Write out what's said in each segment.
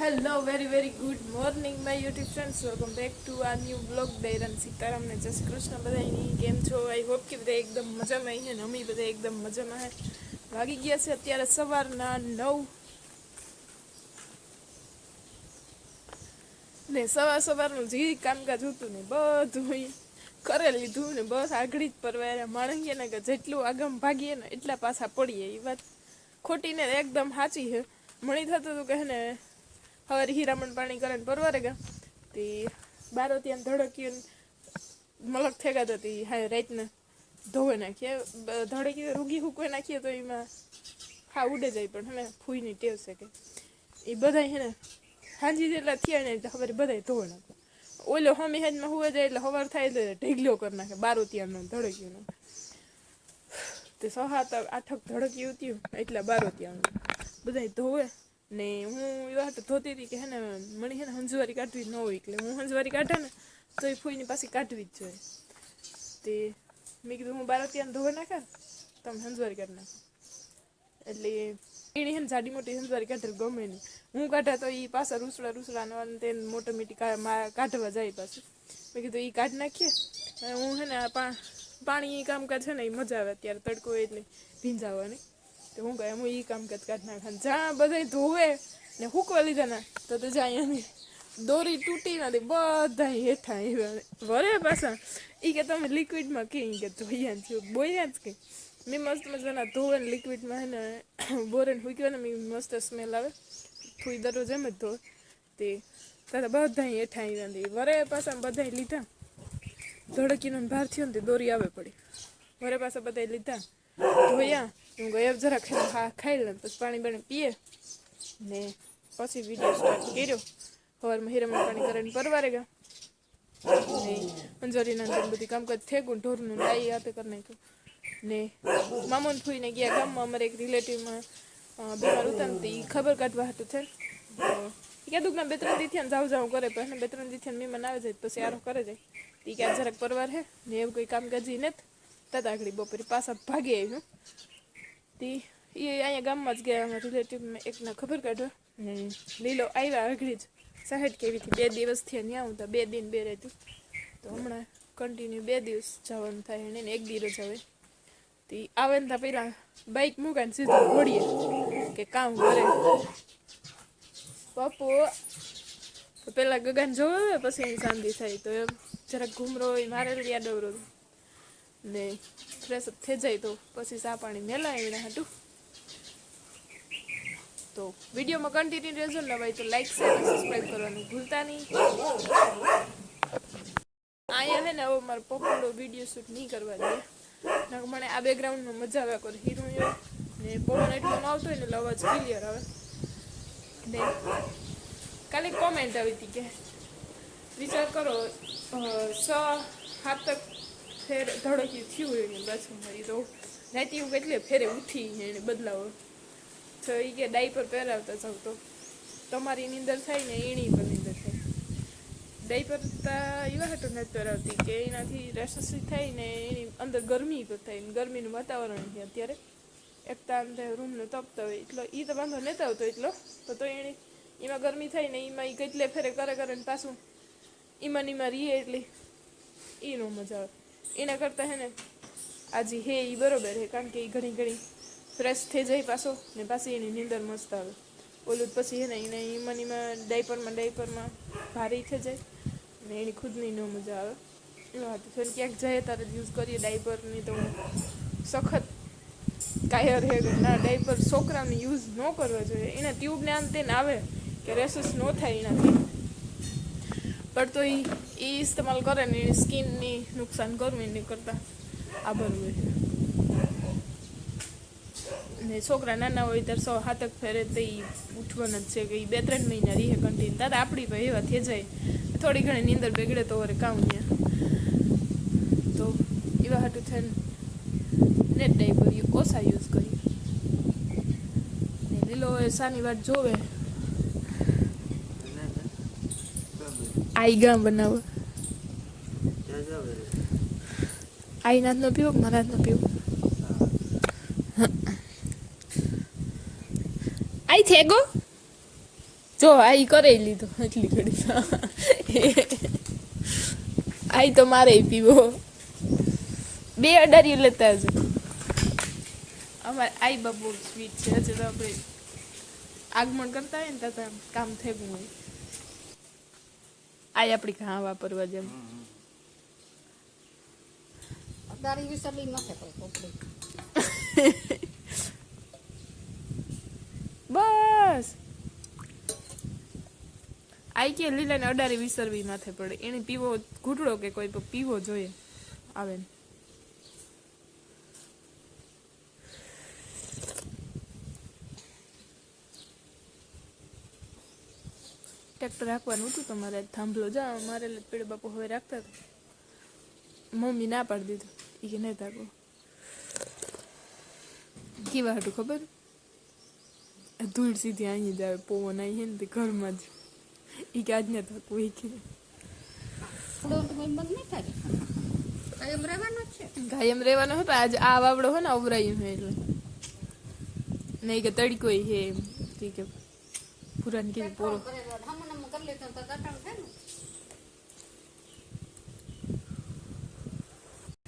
Hello very very good morning my YouTube friends welcome back to a new vlog દૈરન સીતારામને ને શ્રી કૃષ્ણ બધાની કેમ છો? આઈ હોપ કે બધા એકદમ મજામાં છે ને અમે બધા એકદમ મજામાં હે વાગી ગયા છે અત્યારે સવારના નવ. ને સવાર સવારનું જે કામકાજ હતું ને બધું કરી લીધું ને બસ આગળી જ પરવાયા માણંગીએ ને કે જેટલું આગમ ભાગીએ ને એટલા પાછા પડીએ. એ વાત ખોટી ને એકદમ સાચી છે. મણી થતું હતું કે ને, હવે હીરામણ પાણી કરે ને પરવારે ગયા તે બારો ત્યાં ધડક્યું મલક થેગા હતી હા રાતને ધોવે નાખીએ. ધડકી રૂગી હુકવે નાખીએ તો એમાં હા ઉડે જાય પણ હે ફૂઈની ટેવ છે કે. એ બધા હે ને હાંજી જેટલા થયા ને ખબર બધા ધોવે નાખે ઓલો હમી હેજમાં હુવે જાય એટલે હવાર થાય એટલે ઢીગલો કરી નાખે બારો ત્યાંનો ધડક્યું તે સહાત આઠક ધડક્યું થયું એટલે બાર ત્યાંનું બધા ધોવે ને હું એવા હાટે ધોતી હતી કે હે ને, મને હે ને હંજવારી કાઢવી ન હોય એટલે હું હંજવારી કાઢે ને તો એ ફૂઈની પાછી કાઢવી જ જોઈએ. તે મેં કીધું હું બાર ત્યાં ધોવા નાખે તમે હંજવારી કાઢી નાખો. એટલે એની હેન જાડી મોટી હંજવારી કાઢે ગમે નહીં. હું કાઢા તો એ પાછા રૂસડા રૂસડા ને તે મોટી મીટી કાઢવા જાય પાછું. મેં કીધું એ કાઢ નાખીએ. હું હે ને પાણી એ કામકાજ છે ને એ મજા આવે અત્યારે તડકો એ જ નહીં ભીંજાવાની. તો હું કહે, હું એ કામકાજ કાઢ નાખવાનું જ્યાં બધા ધોવે ને હુકવા લીધા ને, તો તો જાય અહીંયાની દોરી તૂટી નથી બધા હેઠા વરે પાછા. એ કે, તમે લિક્વિડમાં કે કે ધોયા જ બોયા જ કે. મેં મસ્ત મજાના ધોવે ને લિક્વિડમાં હે ને બોરેન હુક્યો ને મેં મસ્ત સ્મેલ આવે ફૂઈ દરરોજ એમ જ ધોવે તે તારા બધા હેઠા આવ્યા ને વરે પાછા બધા લીધા ધડકીનો ને બહાર થયો ને તે દોરી આવે પડી વરે પાછા બધા લીધા ધોયા હું ગયા જરા ખાઈ હા ખાઈ લે પછી પાણી બાણી પીએ ને પછી વીડિયો સ્ટાર્ટ કર્યો સવારમાં હીરામાં પાણી કરીને પરવારે ગયા ને અંજરીના ને બધી કામકાજ થેગું ઢોરનું લાઈ હાથે કરી નાખ્યું ને મામોન ફૂઈને ગયા ગામમાં અમારે એક રિલેટિવમાં બીમાર હતા ને એ ખબર કાઢવા હતું છે. એ કીધું કે બે ત્રણ દી થયા જાવ જાવ કરે પણ બે ત્રણ દી થયા મહેમાન આવે જાય પછી આરો કરે જાય. તે ક્યાં જરાક પરવાર હે ને એવું કોઈ કામકાજ ઈ નથી. તતા આગળ બપોરે પાછા ભાગી આવ્યું તે એ અહીંયા ગામમાં જ ગયા અમારા રિલેટિવ એકના ખબર કાઢો ને લીલો આવ્યા આગળ જ. સાહેબ કેવીથી બે દિવસથી ત્યાં હું તો બે દિન બે રહેતું તો હમણાં કન્ટિન્યુ બે દિવસ જવાનું થાય એને ને એક દિવસ હવે. તે આવે ને ત્યાં પહેલાં બાઇક મૂકાને સીધા ઘોડીએ કે કામ કરે પપ્પુ તો પેલા ગગન જોવે પછી એની શાંતિ થાય તો એમ જરાક ઘૂમરો હોય મારે યાદ ડવરો ને ફ્રેશ થઈ જાય તો પછી ચા પાણી મેલાય એના હાટું તો વિડીયોમાં કન્ટિન્યુ રહેજો ને ભાઈ તો લાઈક શેર સબસ્ક્રાઈબ કરવાનું ભૂલતા નહીં અહીંયા હે ને હવે મારો પપ્પાનો વીડિયો શૂટ નહીં કરવા દે મને આ બેકગ્રાઉન્ડમાં મજા આવ્યા કોઈ હીરો ને પવન એટલો આવતો હોય ને એટલે અવાજ ક્લિયર આવે. ને કાલે કોમેન્ટ આવી હતી કે, વિચાર કરો સ હાથક ફેર ધડક્યું થયું હોય ને બસ મારી તો. રાતે એવું કેટલે ફેરે ઉઠી એને બદલાવો. તો એ કે ડાયપર પહેરાવતા જાવ તો. તમારી નીંદર થાય ને નીંદર થાય ડાયપર તા એવા હાટું નથી પહેરાવતી કે એનાથી રેસસી થાય ને એની અંદર ગરમી પણ થાય ને ગરમીનું વાતાવરણ છે અત્યારે એક તે થાય રૂમને તપતો હોય એટલો એ તો વાંધો નહોતો આવતો એટલો તો તો એની એમાં ગરમી થાય ને એમાં એ કેટલે ફેરે કરે કરે ને પાછું એમાં એમાં રીએ એટલે એ નો મજા આવે એના કરતાં હે ને આજે હે એ બરોબર હે કારણ કે એ ઘણી ઘણી ફ્રેશ થઈ જાય પાછો ને પાછી એની નીંદર મસ્ત આવે ઓલું પછી હે ને એને એમાં એમાં ડાયપરમાં ડાયપરમાં ભારી થઈ જાય ને એની ખુદની ન મજા આવે. એવા વાત ફેર ક્યાંક જાય ત્યારે યુઝ કરીએ ડાયપરની તો સખત કાયર હે ના ડાયપર છોકરાને યુઝ ન કરવા જોઈએ. એના ટ્યુબને આમ તેને આવે કે રેસસ ન થાય એનાથી. પણ તો એ એ ઇસ્તેમાલ કરે ને એની સ્કિનની નુકસાન કરવું એની કરતાં. આભાર હોય. ને છોકરા નાના હોય ત્યારે સો હાથક ફેરે તો એ ઉઠવાના જ છે કે એ બે ત્રણ મહિના રહે કંટીન તારે આપણી ભાઈ એવા થઈ જાય. થોડી ઘણી નીંદર બગડે તો વરે કામ ત્યાં તો એવા હાટું થઈને નેટ ડાયપર ઓછા યુઝ કરી ને લીલો એ સાની વાત જોવે. આઈ ગામ બનાવો. આઈ નાથનો પીવો મારા હાથનો પીવો? થેગો? જો આઈ કરાવી લીધો. એટલી ઘડી આઈ તો મારે પીવો. બે અડારી લેતા હજુ અમારે આઈ બાબુ સ્વીટ છે. હજુ તો આપણે આગમન કરતા હોય ને ત્યાં તો કામ થયું હોય. આઈ આપણી ઘા વાપરવા જેમ. અડારી વિસરલી નથી કોઈ કોપડી આઈ કે લીલા ને અડારી વિસરવી માથે પડે. એને પીવો ઘૂંટડો કે કોઈ પીવો જોઈએ. આવે ટ્રેક્ટર રાખવાનું હતું તમારે થાંભલો જા મારે પેડ બાપુ હવે રાખતા હતા. મમ્મી ના પાડી દીધું. એ કે નહીં થાકો. કેવા હતું ખબર? આ ધૂળ સીધી અહીં જ આવે પવન અહીં ને તે ઘરમાં જ એ કે આજ ને થાકું એ કે ડોન્ટ કોઈ બંધ નહીં થાય કાયમ રહેવાનું જ છે કાયમ રહેવાનો હતો આજ આ વાવડો હોય ને અવરાયું હોય એટલે નહીં કે તડકો હે એમ ઠીક કે પુરાણ કીધું પોરો હમણાં હમણાં કરી લેતો તો દટાણ થાય ને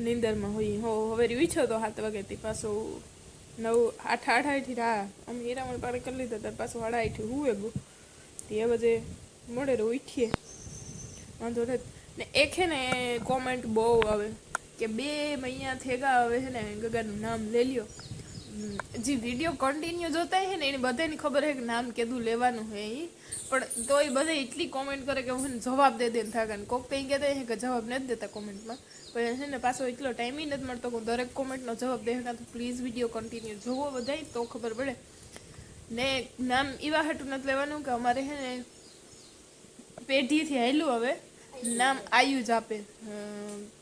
નીંદરમાં હોય હો હવે વીછો તો સાત વાગ્યાથી પાછો નવ આઠ આઠ આઠી હા અમે હીરામણ પાડે કરી લીધા તાર પાછું વાળા આઠી હુવે ગો તે બધે મળે રો ઉઠીએ. વાંધો નથી. ને એક છે ને કોમેન્ટ બહુ આવે કે બે મહિના થેગા હવે છે ને ગગાનું નામ લઈ લ્યો. જે વીડિયો કન્ટિન્યુ જોતા હે ને, એને બધાની ખબર હે કે નામ કેદું લેવાનું હે એ પણ તોય બધા એટલી કોમેન્ટ કરે કે હું જવાબ દે દે થાકે. ને કોક તો કહેતા હે કે જવાબ નથી દેતા કોમેન્ટમાં પણ છે ને પાછો એટલો ટાઈમ નથી મળતો કે હું દરેક કોમેન્ટનો જવાબ દે તો પ્લીઝ વીડિયો કન્ટિન્યુ જોવો બધા તો ખબર પડે. ને નામ એવા હાટું નથી લેવાનું કે અમારે છે ને પેઢીથી હાલ્યું હવે. નામ આયુ જ આપે.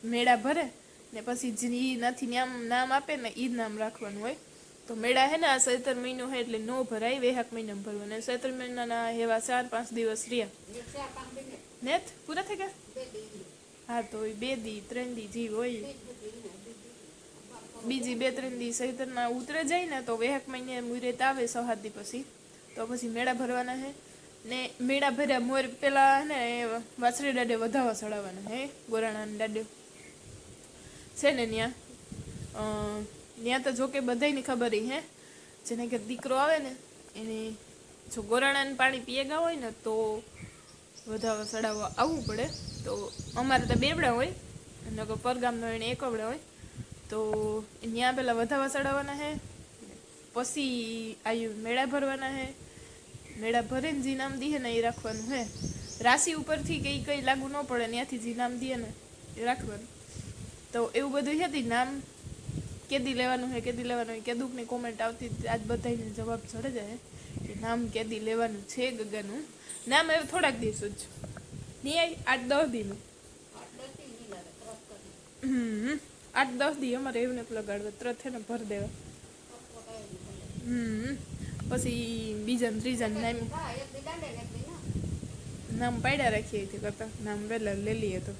મેળા ભરે. ને પછી જે નથી નામ નામ આપે ને એ જ નામ રાખવાનું હોય. તો મેળા હે ને, આ સૈતર મહિનો હે એટલે નો ભરાય વેહાક મહિનામાં ભરવાના. સૈતર મહિનાના એવા ચાર પાંચ દિવસ રહ્યા. નેત પૂરા થઈ ગયા? હા, તો બે દી, ત્રણ દી જીવ હોય. બીજી બે ત્રણ દી સૈતરમાં ઉતરે જાય ને, તો વેહક મહિને મુહૂર્ત આવે સો પછી. તો પછી મેળા ભરવાના હે. ને મેળા ભર્યા મોર પેલા ને, એ વાછડી દાડે વધાવા ચડાવવાના હે, ગોરાણાના દાડે. છે ને ત્યાં ત્યાં તો જોકે બધાને ખબર હે. જેને કે દીકરો આવે ને, એને જો ગોરાણાને પાણી પીએ ગયા હોય ને, તો વધારે સડાવવા આવવું પડે. તો અમારે તો બેવડા હોય, અને પરગામનો એને એકવડા હોય. તો ત્યાં પેલા વધાવા ચડાવવાના હે, પછી આયુ મેળા ભરવાના હે. મેળા ભરીને જે નામ દીએ ને એ રાખવાનું હે. રાશિ ઉપરથી કંઈ કંઈ લાગુ ન પડે, ત્યાંથી જે નામ દીએ ને એ રાખવાનું. તો એવું બધું હતી નામ કેદી લેવાનું છે, કેદી લેવાનું હોય કેદુકની કોમેન્ટ આવતી આજ બધાને જવાબ ચડે જાય. કે નામ કેદી લેવાનું છે ગગાનું નામ હવે થોડાક દિવસો જ. નહીં આવી આઠ દસ દીનું. હમ, આઠ દસ દી અમારે એવું નથી લગાડવા. તરત ને ભર દેવા. હમ, પછી બીજા ને ત્રીજા નામ નામ પાડ્યા રાખીએ એથી કરતા. નામ વહેલા લઈ લઈએ તો.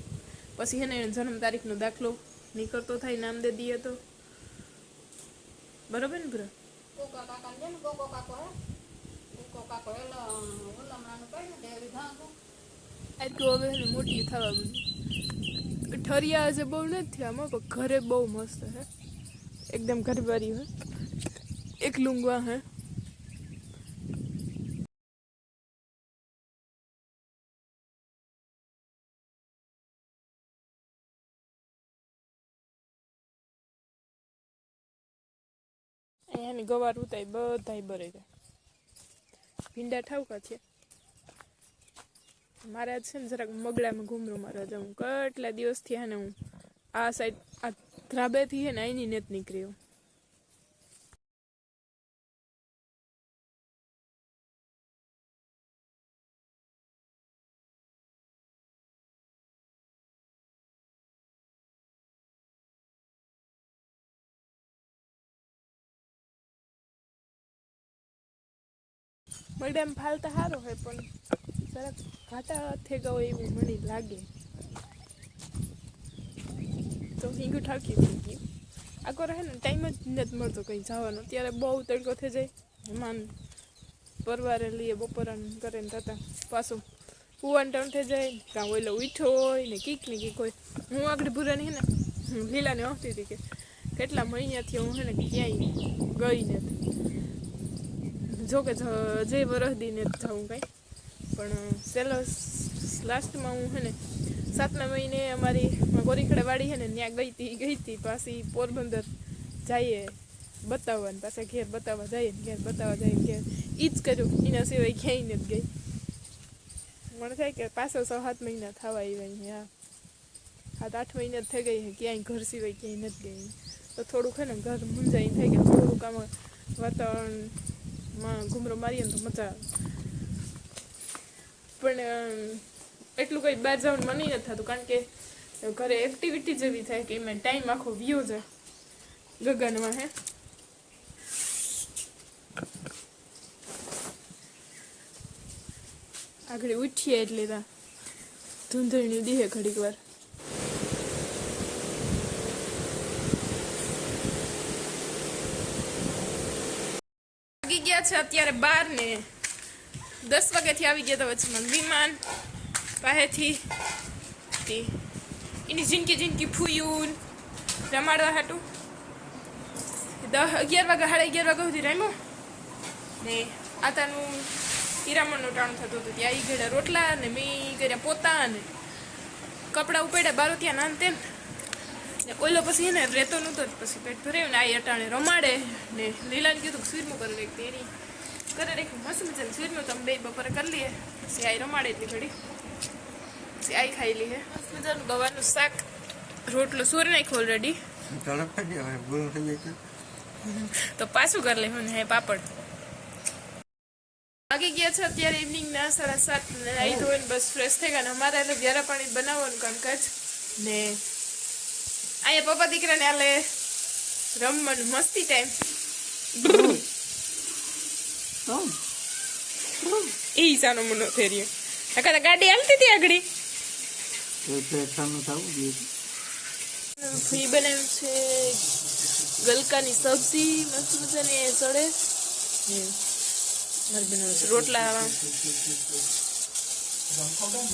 પછી એને જન્મ તારીખનો દાખલો નીકળતો થાય, નામ દે દઈએ તો. બરોબર ને પૂરા કોકા કાકા ને જેને કોકો કાકો હે કોકો કાકો એલો ઓલમણાનું પડ્યું ને એવી ઘા કો આટલું હવે એને મોટી થવા બધી ઠરિયા જે બહુ નથી થયા આમાં પણ ઘરે બહુ મસ્ત હે એકદમ ઘરબારી હે એક લુંગવા હે અહીંયાની ગવાર ઉતાય, બધાય બરે જાય. ભીંડા ઠાવકા છે. મારે આજ છે ને જરાક મગડામાં ઘૂમરો મારવા જાઉં. કેટલા દિવસથી હે ને હું આ સાઈડ આ ધ્રાબેથી હે ને અહીંની નેત નીકળી હું મગડામ ફાલતા સારો હોય, પણ જરાક ઘાટા થઈ ગયો એવું મને લાગે. તો હિંગુ ઠાકી થઈ ગયું આગળ રહે ને ટાઈમ જ નથી મળતો કંઈ જવાનો. ત્યારે બહુ તડકો થઈ જાય. મહેમાન પરવારે લઈએ, બપોરાનું કરે ને થતા પાછું કુવાન ટાઉન થઈ જાય કાં ઓલો ઉઠો હોય ને કીક ને કીક હોય. હું આગળ ભૂરાની હે ને, લીલાને ઓળખતી હતી કે કેટલા મહિનાથી હું હે ને ક્યાંય ગઈ નથી. જો કે જ- જે વરસ દી ને કાંઈ. પણ સેલો લાસ્ટમાં હું હે ને, સાતમા મહિને અમારી ગોરીખડે વાડી છે ને, ત્યાં ગઈ હતી ગઈ હતી પાછી પોરબંદર જઈએ બતાવવા પાછા ઘેર બતાવવા જઈએ ને ઘેર બતાવવા જઈએ ઘેર. એ જ કર્યું, એના સિવાય ક્યાંય નથી ગઈ. મને થાય કે પાછો છ, સાત મહિના થવા આવ્યા હા. સાત, આઠ મહિના જ થઈ ગઈ ક્યાંય ઘર સિવાય ક્યાંય નથી ગઈ. તો થોડુંક હે ને, ઘર મુંજાઈ થઈ ગયા, થોડુંક આમાં વાતાવરણમાં ઘૂમરો મારીએ તો મજા આવે. પણ એટલું કંઈ બહાર જવાનું મને નથી થતું, કારણ કે ઘરે એક્ટિવિટી જેવી થાય કે એમાં ટાઈમ આખો વ્યૂ છે ગગનમાં, હે? આગળ ઉઠીએ એટલે ધૂંધળની દીહે ઘડીક વાર વાગી ગયા છે અત્યારે બાર ને દસ વાગ્યાથી આવી ગયા હતા વચમાં વિમાન. પાસેથી એની જિંદગી જિંદગી ફૂયું રમાડવા હાટું. દસ અગિયાર વાગ્યા, સાડા અગિયાર વાગ્યા સુધી રમ્યો ને આતાનું હીરામણનું ટાણું થતું હતું. ત્યાં ઈ ઘડ્યા રોટલા ને મેં કર્યા પોતા ને કપડાં ઉપાડ્યા બારો ત્યાં નાન તેમ ને ઓલો પછી એને રહેતો નહોતો પછી પેટ ભરાયું ને આ અટાણે રમાડે ને લીલાને કીધું કે સ્વીરમું કરી રાખ તેની કરે રાખ્યું મસ્ત મજાનું સ્વીરમું તમે બે બપોરે કરી લઈએ. પછી આઈ રમાડે એટલી ઘડી. પછી આઈ ખાઈ લઈએ. મસ્ત મજાનું ગવાનું શાક રોટલો સુર નાખ્યો ઓલરેડી તો પાછું કરી લે હું હે પાપડ. વાગી ગયા છે અત્યારે ઇવનિંગના સાડા સાત ને નાઈ ધોઈને બસ ફ્રેશ થઈ ગયા ને અમારે એટલે વ્યારા પાણી બનાવવાનું કામકાજ ને અહીંયા પપ્પા દીકરાને આલે રમવાનું મસ્તી ટાઈમ એ સાનો મનો થઈ રહ્યો. તો ગાડી હાલતી હતી આગળ. એ પેટનું થવું જોઈએ. ફી બનાવ્યું છે ગલકાની સબ્જી મસ્ત મજાની છે રોટલા